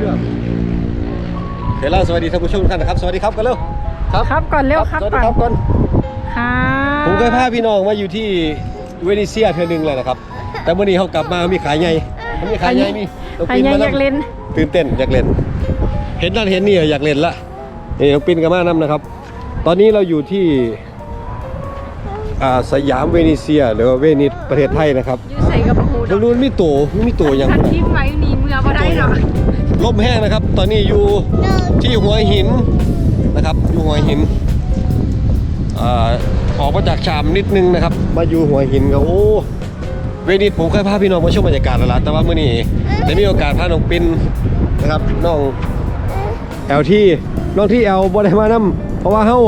เฮลโลสวัสดีท่านผู้ชมทุกท่านนะครับ สวัสดีครับกันเร็วครับครับก่อนเร็วครับสวัสดีก่อนครับก่อนครับผมเคยพาพี่น้องมาอยู่ที่เวนิเซียเทือนึงเลยนะครับ แต่เมื่อนี้เขากลับมามีขายใหญ่มันมีขายใหญ่มีต้องใครปีนยังมาอยากเล่นตื่นเต้นอยากเล่น เห็นนั่นเห็นนี่อยากเล่นละนี่ต้องปีนกันมานํนะครับ ตอนนี้เราอยู่ที่อ่าสยามเวนิเซียหรือว่าเวนิสประเทศไทยนะครับอยู่ใส่กับหูตรงนู้นมีตัวมีตัวยังทันทิมไว้หนีเมื่อบ่ได้หรอก ลมแห้งนะครับ ตอนนี้อยู่ที่หัวหินนะครับ อยู่หัวหินออกมาจากชามนิดนึงนะครับ มาอยู่หัวหินก็โอ้เวนิสผมเคยพาพี่น้องมาชมบรรยากาศแล้วล่ะแต่ว่ามื้อนี้ได้มีโอกาสพาน้องปินนะครับน้องแอลที่น้องที่แอลบ่ได้มานํเพราะว่าเฮา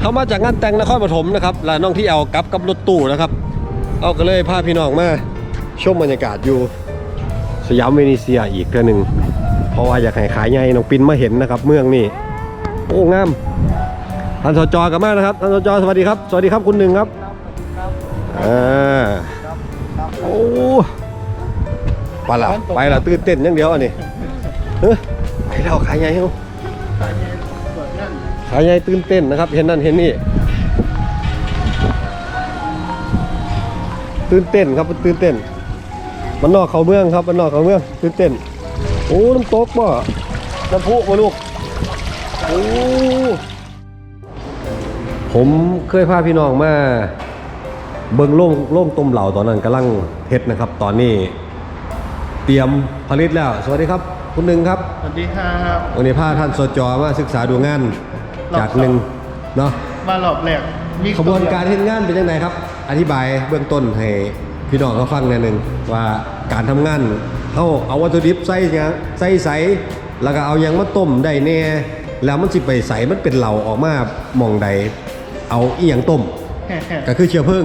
เฮามาจากงานแต่งนครปฐมนะครับแล้วน้องที่แอลกลับกับรถตู้นะครับเอาก็เลยพาพี่น้องมาชมบรรยากาศอยู่สยามเวนิเซียอีกเทื่อหนึ่ง เพราะว่าอยากให้ขายใหญ่น้องปินมาเห็นนะครับ เมืองนี่โอ้งามท่านสจกลับมานะครับท่านสจสวัสดีครับสวัสดีครับคุณหนึ่งครับอ่าโอ้ไปละไปละตื่นเต้นอย่างเดียวอันนี้เฮ้ยไปแล้วขายใหญ่เฮาขายใหญ่ตื่นเต้นนะครับ เห็นนั่นเห็นนี่ตื่นเต้นครับตื่นเต้นมันนอกเขาเมืองครับมันนอกเขาเมืองตื่นเต้น โอ้น้ำตกบ่น้ำพุมาลูกโอ้ผมเคยพาพี่น้องมาเบิ่งโล่งโล่งต้มเหล่าตอนนั้นกำลังเฮ็ดนะครับ ตอนนี้ เตรียมผลิตแล้ว สวัสดีครับ คุณหนึ่งครับ สวัสดีครับวันนี้พาท่านสจมาศึกษาดูงานจากหนึ่งเนาะมารอบแรกมีขบวนการเฮ็ดงานเป็นยังไงครับ อธิบายเบื้องต้นให้พี่น้องเขาฟังหน่อยหนึ่งว่าการทำงาน เขาเอาวัตถุดิบใส่หยังใส่ใสแล้วก็เอาหยังมาต้มได้แน่แล้วมันสิไปใสมันเป็นเหล่าออกมาหมองใดเอาอีหยังต้มแฮ่ๆก็คือเชื้อเพลิง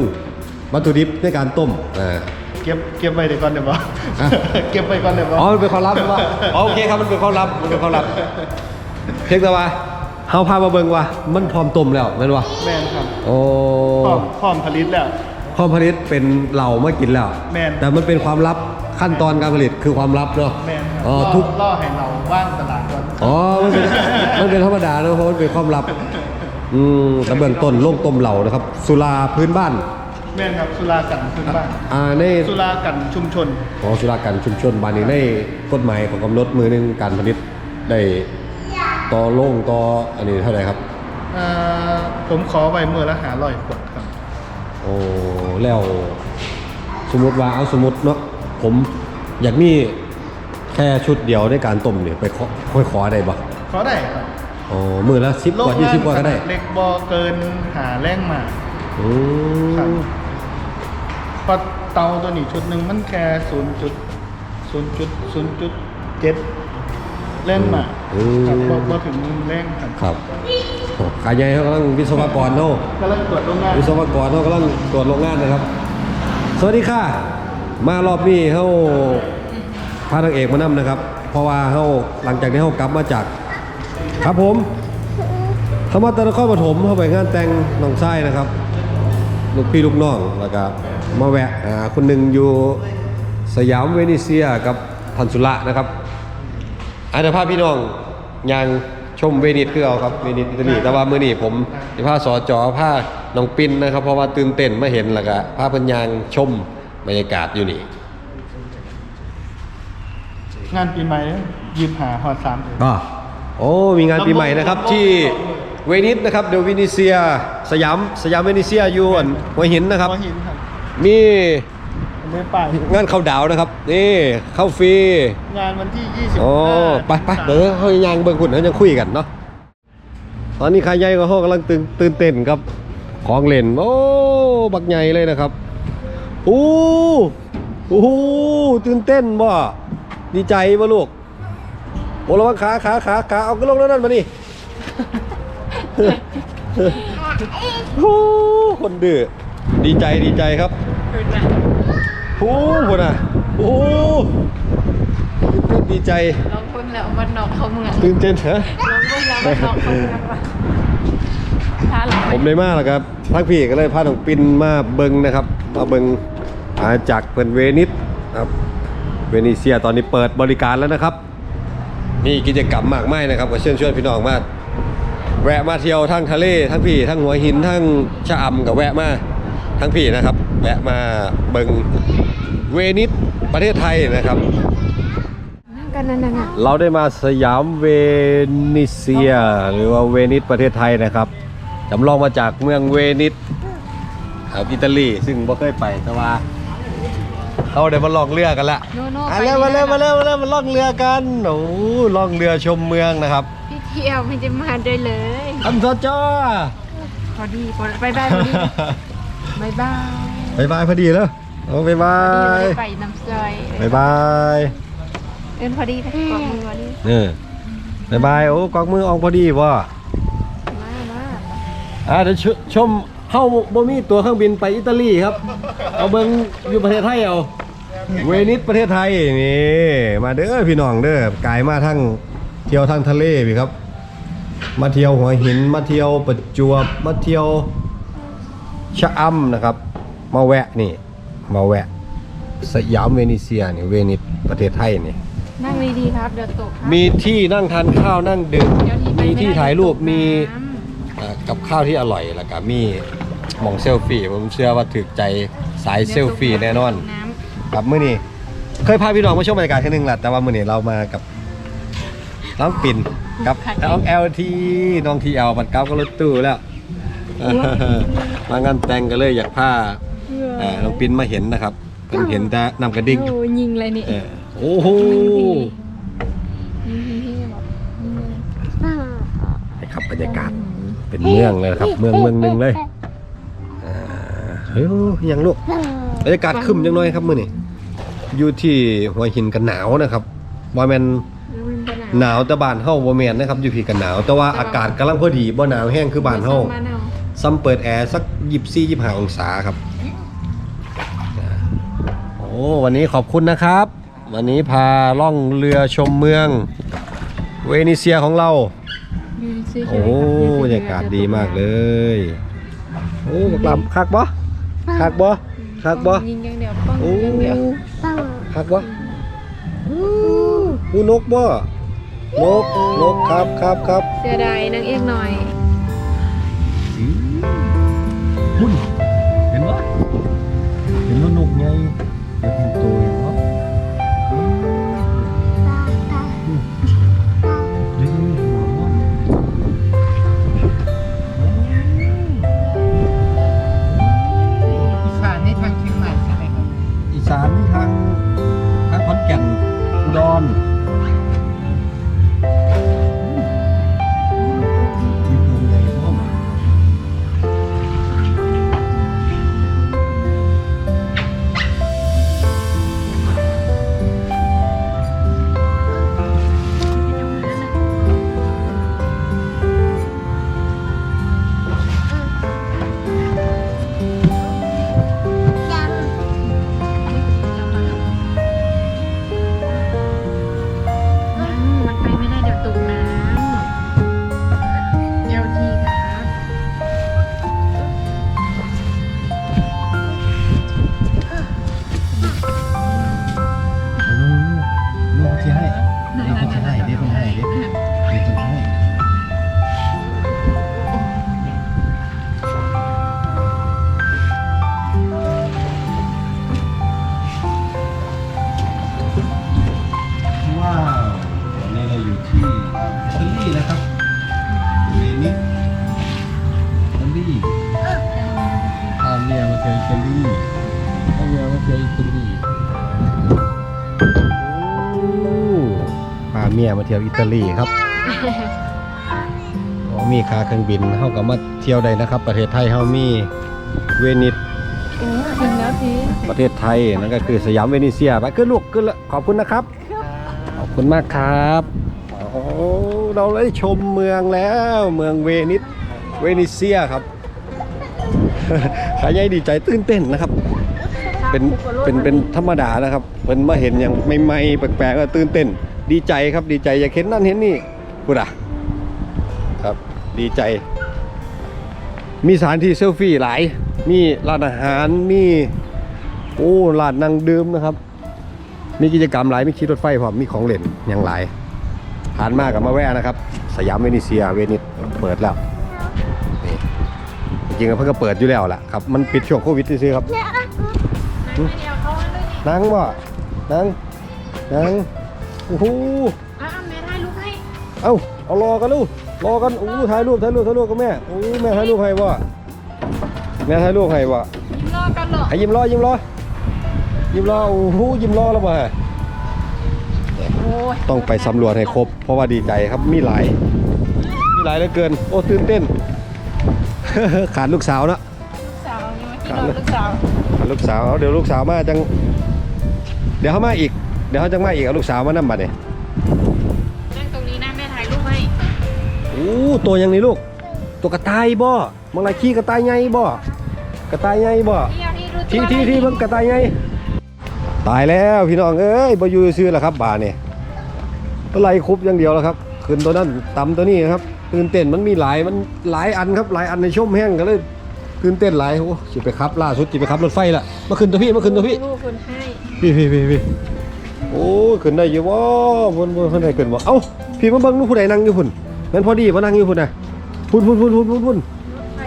วัตถุดิบในการต้มอ่า เก็บเก็บไว้เดี๋ยวก่อนเดี๋ยวบออะเก็บไว้ก่อนเดี๋ยวบออ๋อมันเป็นความลับใช่ปะอ๋อโอเคครับ มันเป็นความลับ มันเป็นความลับ เพียงแต่ว่าเฮาพามาเบิ่งว่า มันพร้อมต้มแล้วแม่นวะแมนครับโอ้พร้อมพร้อมผลิตแล้วความผลิตเป็นเหล่ามากินแล้ว แม่น แต่มันเป็นความลับ ขั้นตอนการผลิตคือความลับเนาะแมนครับอ๋อล่อทุก ล่อให้เราว่างตลาดก่อนอ๋อ มันเป็น มันเป็นธรรมดาเนอะเพราะมันเป็นความลับ อืมแต่เบื้องต้นโล่งต้มเหล่านะครับ สุราพื้นบ้าน แมนครับสุรากันขึ้นบ้านอ่าในสุรากันชุมชน ของสุรากันชุมชนบ้านนี้ในกฎหมายของกำหนดมือหนึงการผลิตได้ต่อโล่งต่ออันนี้เท่าไหร่ครับ เอ่อผมขอไว้เมื่อละหาร้อยขวดครับ โอ้แล้วสมมติว่าเอาสมมติเนาะ ผมอยากมีแค่ชุดเดียวในการต้มเนี่ยไปขอค่อยขอได้ปะขอได้ครับอ๋อมือละสิบกว่ายี่สิบกว่าก็ได้เล็กบอเกินหาแรงมาอืครับมเพราะเตาตัวนี้ชุดหนึ่งมันแค่ศูนย์จุดศูนย์จุดศูนย์จุดเจ็ดเล่นมาอืมครับพอพอถึงเล่นครับครับโอ้ขายใหญ่เขากำลังวิศวกรเนาะกำลังตรวจโรงงานวิศวกรเขากำลังตรวจโรงงานนะครับ สวัสดีค่ะ มารอบนี้เขาพานางเอกมานำนะครับ เพราะว่าเขาหลังจากที่เขากลับมาจาก ครับผมเขามาตะนครปฐมเข้าไปงานแต่งน้องชายนะครับ ลูกพี่ลูกน้องแล้วก็มาแวะอ่าคนหนึ่งอยู่สยามเวนิเซียกับพันสุระนะครับอาจจะพาพี่น้องยังชมเวนิสคือเอาครับเวนิสอิตาลีแต่ว่ามื้อนี้ผมจะพาสอจอพาน้องปินนะครับ เพราะว่าตื่นเต้นมาเห็นแล้วก็พาพิ่นยางชม บรรยากาศอยู่นี่ งานปีใหม่ยืมหาฮอดสามเดือน ก็โอ้ มีงานปีใหม่นะครับที่เวนิสนะครับเดอะเวนิเซีย สยามสยามเวนิเซียอยู่อันหัวหินนะครับ หัวหินครับมีอันนี้ป้ายงานเข้าดาวนะครับ นี่เข้าฟรีงานวันที่ยี่สิบโอ้ไปไปเดี๋ยวเขายังเบิ่งคุณเขายังคุยกันเนาะตอนนี้ขายใหญ่ก็เขากำลังตื่นตื่นเต้นกับ ของเล่นโอ้บักใหญ่เลยนะครับ อู้โอ้ตื่นเต้นบ่ดีใจบ่ลูกโอ้ระวังขาขาขาขาเอาก็ลงแล้วนั่นมานี่โอ้คนดื้อดีใจดีใจครับโอ้คนอะโอ้ตื่นเต้นดีใจลองคนแล้ววันนอกเขาเมืองตื่นเต้นฮะลองคนแล้ววันนอกเขาเมืองว่ะถ้าหลังผมได้มากแล้วครับพักพี่ก็เลยพาน้องปินมาเบิงนะครับ มาเบิงอาจากเปินเวนิสครับเวนิเซียตอนนี้เปิดบริการแล้วนะครับ มีกิจกรรมมากมายนะครับก็เชิญชวนพี่น้องมาแวะมาเที่ยวทั้งทะเลทั้งพี่ทั้งหัวหินทั้งชะอำกับแวะมาทั้งพี่นะครับ แวะมาเบิงเวนิสประเทศไทยนะครับนั่งกันนั่นน่ะเราได้มาสยามเวนิเซีย หรือว่าเวนิสประเทศไทยนะครับจำลองมาจากเมืองเวนิส ครับอิตาลีซึ่งบ่เคยไปแต่ว่าเขาได้มาลองเรือกันละโนโน่อะเร็วมาเร็วมาเร็วมาเร็วมาล่องเรือกันโอ้ล่องเรือชมเมืองนะครับพี่เที่ยวไม่จะมาด้วยเลยอันซอจ้าพอดีพอไปบายพอดีบายบายบายบายพอดีแล้วโอ้บายบายไปน้ำซอยบายบายเอินพอดีไปกอดมือพอดีนี่บายบายโอ้กอกมือออกพอดีว่ะมามาอ่าเดี๋ยวชชม เฮาบ่มีตัวเครื่องบินไปอิตาลีครับ เอาเบิ่งอยู่ประเทศไทยเอา เวนิสประเทศไทยนี่มาเด้อพี่น้องเด้อกายมาทั้งเที่ยวทางทะเลพี่ครับ มาเที่ยวหัวหินมาเที่ยวประจวบมาเที่ยวชะอำนะครับ มาแวะนี่มาแวะ สยามเวนิเซียนี่เวนิสประเทศไทยนี่นั่งดีๆครับเดี๋ยวตกครับมีที่นั่งทานข้าวนั่งดื่มเดี๋ยวนี้ไปมีไได้ที่ถ่ายรูปตกน้ำมีอ่า กับข้าวที่อร่อยแล้วก็มีหมองเซลฟี่ผมเชื่อว่าถึกใจสายเซลฟี่แน่นอนน้ครับมื้อนี้เคยพาพี่น้องมาชมบรรยากาศครั้งหนึงแหละแต่ว่ามื้อนี้เรามากับน้องปิ่นกับน้อง LT น้องทีเอลบัดเก้าก็รถตู้แล้วมางานแต่งกันเลยอยากพาำเอ่อน้องปิ่นมาเห็นนะครับเพิ่นเห็นแต่นำกระดิ่งโอ้ยิงเลยนี่เออโอ้โหยิงพี่ยิงพี่บอกยิงเลยนะครับบรรยากาศ เป็นเมืองเลยนะครับ เมืองเมืองหนึ่งเลยอ่าเฮ้ยยังลูกบรรยากาศครึมจังน้อยครับมื้อนี้อยู่ที่หัวหินกันหนาวนะครับว่าแม่นหนาวแต่บ้านเฮาบ่แม่นนะครับอยู่พี่กันหนาว แต่ว่าอากาศกำลังพอดีบ่หนาวแห้งคือบ้านเฮาบ้านเฮาซ้ำเปิดแอร์สัก24 25องศาครับ โอ้วันนี้ขอบคุณนะครับ วันนี้พาล่องเรือชมเมือง เวนิเซียของเราอยู่ในซื้อ โอ้บรรยากาศดีมากเลย โอ้บักลำคักบ่คักบ่คักบ่ยิงอย่างเดียวป้องโอ้อย่างเดียวคักบ่อู้นกบ่นกนกครับครับครับเสียดายนางเอกหน่อย ที่ให้ลูกที่ให้เด็กที่ให้เด็กเด็กที่ให้ มียมาเที่ยวอิตาลีครับอ๋อมีค่าเครื่องบินเฮาก็มาเที่ยวได้นะครับ ประเทศไทยเฮามีเวนิสโอ้ถึงแล้วทีประเทศไทยนั่นก็คือสยามเวนิเซียไปขึ้นลูกขึ้นละขอบคุณนะครับ ขอบคุณมากครับโอ้เราได้ชมเมืองแล้วเมืองเวนิสเวนิเซียครับขายใหญ่ดีใจตื่นเต้นนะครับ เป็นเป็นเป็นธรรมดานะครับ เป็นมาเห็นอย่างใหม่ๆแปลกๆก็ตื่นเต้น ดีใจครับดีใจอยากเห็นนั่นเห็นนี่พูดอะครับดีใจ มีสถานที่เซลฟี่หลาย มีร้านอาหารมีโอ้ร้านนั่งดื่มนะครับ มีกิจกรรมหลายมีขี่รถไฟพร้อมมีของเล่นอย่างหลายพผ่านมากับมาแวะนะครับ สยามเวนิเซียเวนิสเปิดแล้วนี่จริงๆเพิ่งก็เปิดอยู่แล้วล่ะครับมันปิดช่วงโควิดซื่อๆครับไม่เดียวเขาเลยนี่นั่งบ่นั่งนั่งโอ้โหอะแม่ถ่ายรูปให้เอ้าเอารอกันลูกรอกันโอ้ถ่ายรูปถ่ายรูปถ่ายรูปกับแม่โอ้แม่ถ่ายรูปให้บ่แม่ถ่ายรูปให้บ่ยิ้มรอกันเหรอให้ยิ้มรอยิ้มรอยิ้มรอโอ้โหยิ้มรอแล้วบ่โอ้ยต้องไปสำรวจให้ครบ เพราะว่าดีใจครับมีหลาย มีหลายเหลือเกิน โอ้ตื่นเต้น ขาดลูกสาวเนอะลูกสาวยังไม่ที่นอนลูกสาว ขาดลูกสาวเดี๋ยวลูกสาวมาจัง เดี๋ยวเขามาอีก เดี๋ยวเขาจังมาอีกเอาลูกสาวมานั่บัดเนี่ยนั่งตรงนี้นะแม่ถ่ายรูปให้โอ้ตัวยังนี่ลูก ตัวกระต่ายบ่มองไรขี้กระต่ายไงบ่กระต่ายไงบ่ที่เอาที่รู้ตัวที่ที่ที่เบิ่งกระต่ายไงตายแล้วพี่น้องเอ้ยบ่อยู่ซื่อแล้วครับบาเนี่ยอะไรคุบอย่างเดียวแล้วครับขึ้นตัวนั้นต่ำตัวนี้นะครับตื่นเต้นมันมีหลายมันหลายอันครับหลายอันในช่วงแห้งก็เลยตื่นเต้นหลายโอ้สิไปขับล่าสุดสิไปขับรถไฟละมาขึ้นตัวพี่มาขึ้นตัวพี่รูปคนให้พี่พี่พี่พี่ โอ้ยขึ้นได้อยู่วะบนบนข้างในขึ้นวะเอ้าพี่มาเบิ่งนู่นผู้ใดนั่งอยู่พุ่นแม่นพอดีมานั่งอยู่พุ่นนะพุ่นพุ่นพุ่นพุ่นพุ่นพุ่นใคร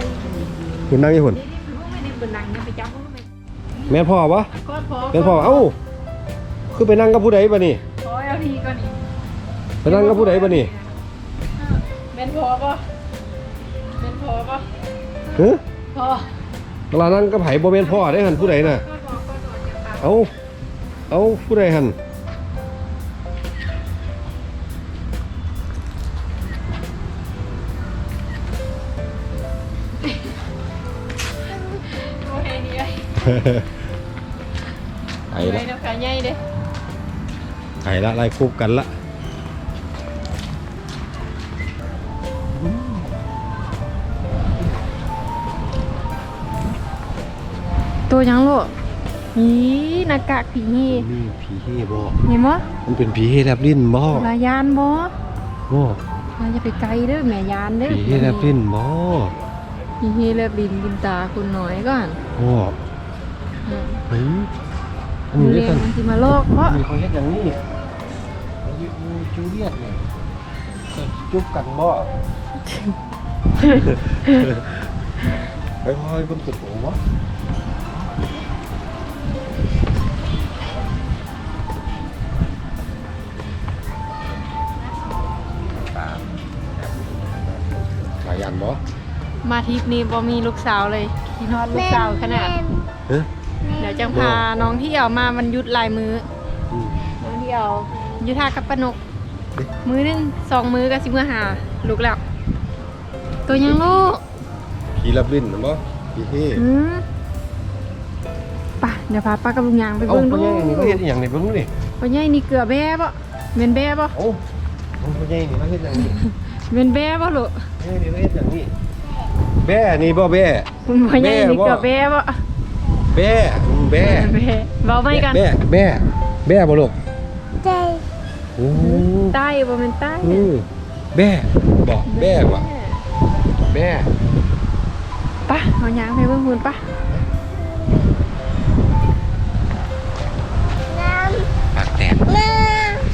พุ่นนั่งอยู่พุ่นนี่รูปไม่ได้เป็นหนังเนี่ยไปจับรูปไปแม่นพ่อปะก็พอแม่นพ่อเอ้าคือไปนั่งกับผู้ใดปะนี่พอเอาทีก่อนนี่ไปนั่งกับผู้ใดปะนี่แม่นพอปะแม่นพอปะเฮ้ยพอเวลานั่งกับไผบ่แม่นพ่อได้หันผู้ใดน่ะก็พอก็พอจะตัดเอ้าเอ้าผู้ใดหัน ไอ้ไปละแล้วกันใหญ่เด้ไอ้ละไล่คุบกันละตัวยังลูกนี่หน้ากากผีนี่นี่ผีเฮ่บ่เห็นบ่มันเป็นผีเฮ่แลบลิ้นบ่ลายานบ่บ่เราจะไปไกลเด้อแม่ยานเด้อผีเฮ่แลบลิ้นบ่ผีเฮแลบลิ้นกินตาคุณน้อยก่อนบ่อืม เฮ้ยอันมืนี้อด้วยเล่กันนมันสิมาโลกเพราะมีเขาเฮ็ดอย่างนี้ยูจูเลียตเนี่ยจุ๊บกันบ่ไปพอยบนสุดโหวะสายันบ่มาทริปนี้บ่มีลูกสาวเลยที่นอนลูกสาวขนาดเฮ้ยเดี๋ยวจังพาน้องที่เอามามันหยุดหลายมืออืมน้องที่เอายุทธากับปานกมือหนึงสองมือก็สิมือหาลูกแล้ว ตัวยังลูกผีรับลิ้นนะบ่ผีเฮ่อืมป่ะเดี๋ยวพาป้ากับลุงยางไปเอ้าเบิ่งพ่อดูใหญ่นี่เขาเฮ็ดอหย่างนี้เบิ่งดูดิพ่อใหญ่นี่เกลือแบ่บ่เม่นแบ่บ่เอ้าพ่อใหญ่นี่เขาเฮ็ดอย่างนี้เม่นแบ่บ่ลูกเฮ้ยนี่เขาเฮ็ดอย่างนี้แบ่นี่บ่แบ่ คุณพ่อใหญ่นี่แบ่บ่เกลือแบ่บ่แบ่ แบ่แบ่เบาไม่กันแบ่แบ่แบ่บ่ลูกใช่โอ้ใต้บ่แม่นใต้อือแบ่บ่แบ่บ่แบ่ป่ะเอายางไปเบิ่งหุ่นป่ะปากแตก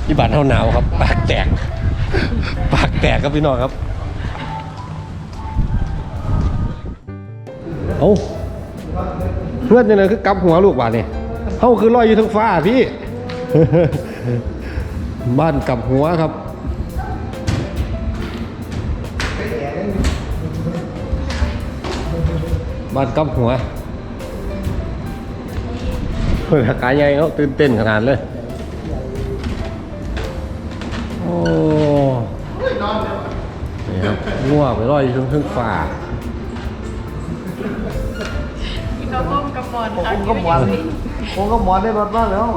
ที่บ้านเฮาหนาวครับ ปากแตก ปากแตกครับพี่น้องครับเอ้า เพื่อนจังได๋คือกลับหัวลูกบาดนี่เฮาคือลอยอยู่เทั้งฟ้าพี่ บ้านกลับหัวครับบ้านกลับหัวเฮ้ยกายใหญ่เขาตื่นเต้นขนาดเลย โอ้นี่ครับง่วงไปลอยอยู่เทั้งเทั้งฟ้า ต้มกับหมอนผมก็หมอนผมก็หมอนได้รถบ้างแล้ว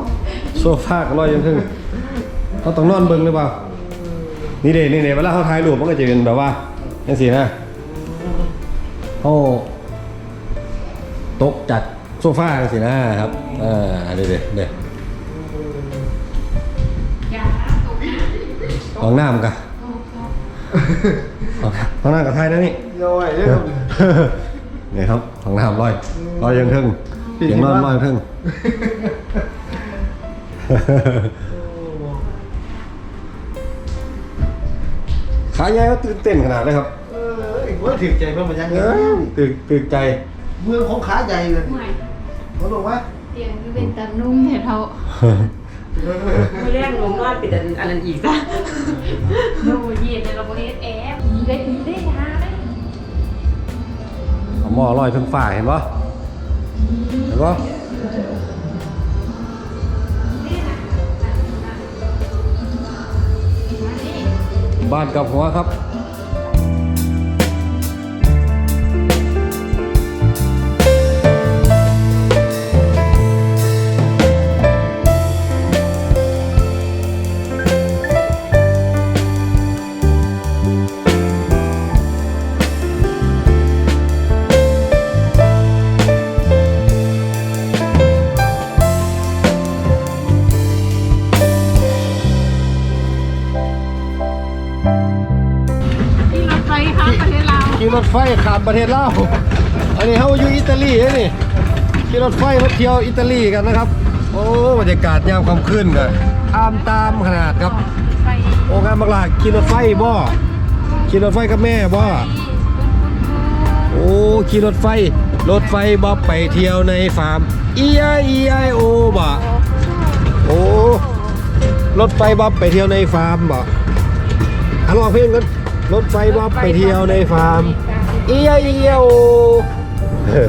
โซฟาก็ลอยอยู่เทั้งเขาต้องนอนเบิ่งหรือเปล่า นี่เด่นี่เด่เวลาเขาถ่ายรูปมันก็จะเป็นแบบว่าจังสีนะเขาตกจากโซฟาจังสีนะครับอ่าเด็ดเด็ดเด็ดห้องน้ำกันห้องน้ำกับไทยนะนี่โย่อยเด้อนี่ครับห้องน้ำลอยลอยยังเทึ่ง เสียงนอนลอยยังเทึ่งขาใหญ่เขาตื่นเต้นขนาดเลยครับเออไอ้หัวถึกใจเพิ่นมายังเออตื่นตื่นใจ เมืองของขาใหญ่เลยไม่เขาบอกว่าเตียงคือเป็นตานุ่มเห็ดเทาไม่เรียกลงนอนปิดอันอันนั้นอีกซะโอ้ยเย็นเลยเราบริเวณแอฟได้ดีได้ฮะได้ เอาหม้อลอยเพิ่งฝ่าเห็นปะ เห็นปะบ้านกับหัวครับ ฟข้ามประเทศลาวอันนี้เขาอยู่อิตาลีนะนี่ขี่รถไฟมาเที่ยวอิตาลีกันนะครับ โอ้บรรยากาศยามค่ำคืนกันตามตามขนาดครับ โอ้งานบักหลาขี่รถไฟบ่ขี่รถไฟกับแม่บ่โอ้ขี่รถไฟ รถไฟบ่ไปเที่ยวในฟาร์ม E I E I O บ่โอ้รถไฟบ่ไปเที่ยวในฟาร์มบ่อะลองเพลงกันรถไฟบ่ไปเที่ยวในฟาร์ม E I E I O เออ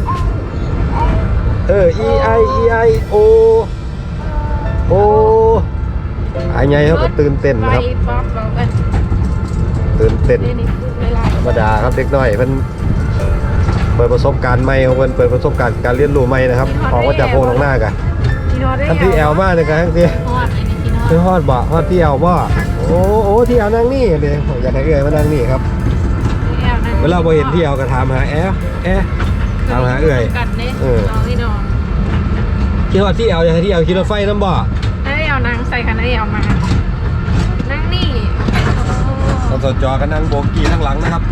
เออ E I E I O โอ้อายไงเขาก็ตื่นเต้นนะครับตื่นเต้นธรรมดาครับเด็กน้อยเพิ่นเปิดประสบการณ์ใหม่ของเพิ่นเปิดประสบการณ์การเรียนรู้ใหม่นะครับออกมาจากโพรงหน้ากันที่นท่านที่แอลมากเลยกันทั้งที่ฮอดอันนี้ที่นอนคือฮอดบ่ฮอดที่แอลบ่โอ้โอ้ที่แอลนั่งนี่เด้อยากให้เอื้อยมานั่งนี่ครับ เวลาบ่เห็นที่แอลก็ถามหาแอลแอลถามหาเอื้อยกันเด้เออน้องที่นอนคิดฮอดที่แอลอยากให้ที่แอลขี่รถไฟนํบ่ได้เอานางใส่คันได้เอามา นั่งนี่ตอนสจอก็นั่งโบกี้ข้างหลังนะครับ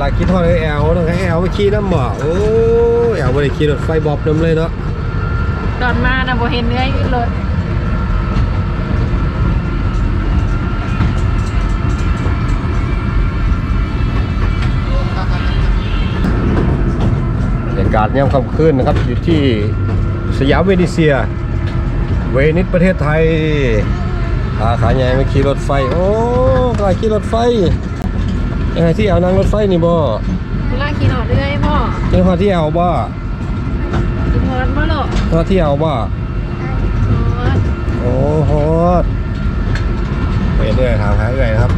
ลาคิดฮอดให้แอลต้องให้แอลไปขี่นํบ่โอ้แอลบ่ได้ขี่รถไฟบอบนํเลยเนาะตอนมานะบ่เห็นเนื้ออยู่รถากาศยามค่ำคืนนะครับ อยู่ที่สยามเวนิเซีย เวนิสประเทศไทยขาขาใหญ่มาขี่รถไฟ โอ้กลายขี่รถไฟยังไงที่เอานั่งรถไฟนี่บ่เวลาขี่หนอดเรื่อยพ่อนี่พอที่เอาบ่กินฮอดบ่หรอกพอที่เอาบ่ฮอดโอ้โหไปเรื่อยถามหาเอื่อยนะครับ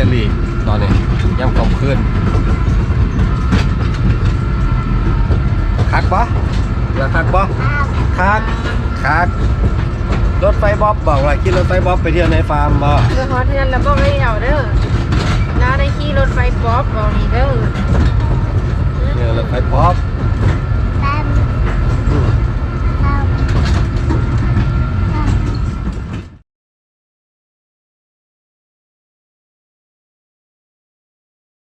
ตอนเขาอยู่อิตาลีตอนนี้ย่ำค่ำคืนคักปะอยากคักปะคักคักรถไฟบ๊อบบอกว่าขี่รถไฟบ๊อบไปเที่ยวในฟาร์มบ่เมื่อฮอดเทือนแล้วบ่ได้เอาเด้อน้าได้ขี่รถไฟป๊อปบอกนี่เด้อเนี่ยรถไฟบ๊อบ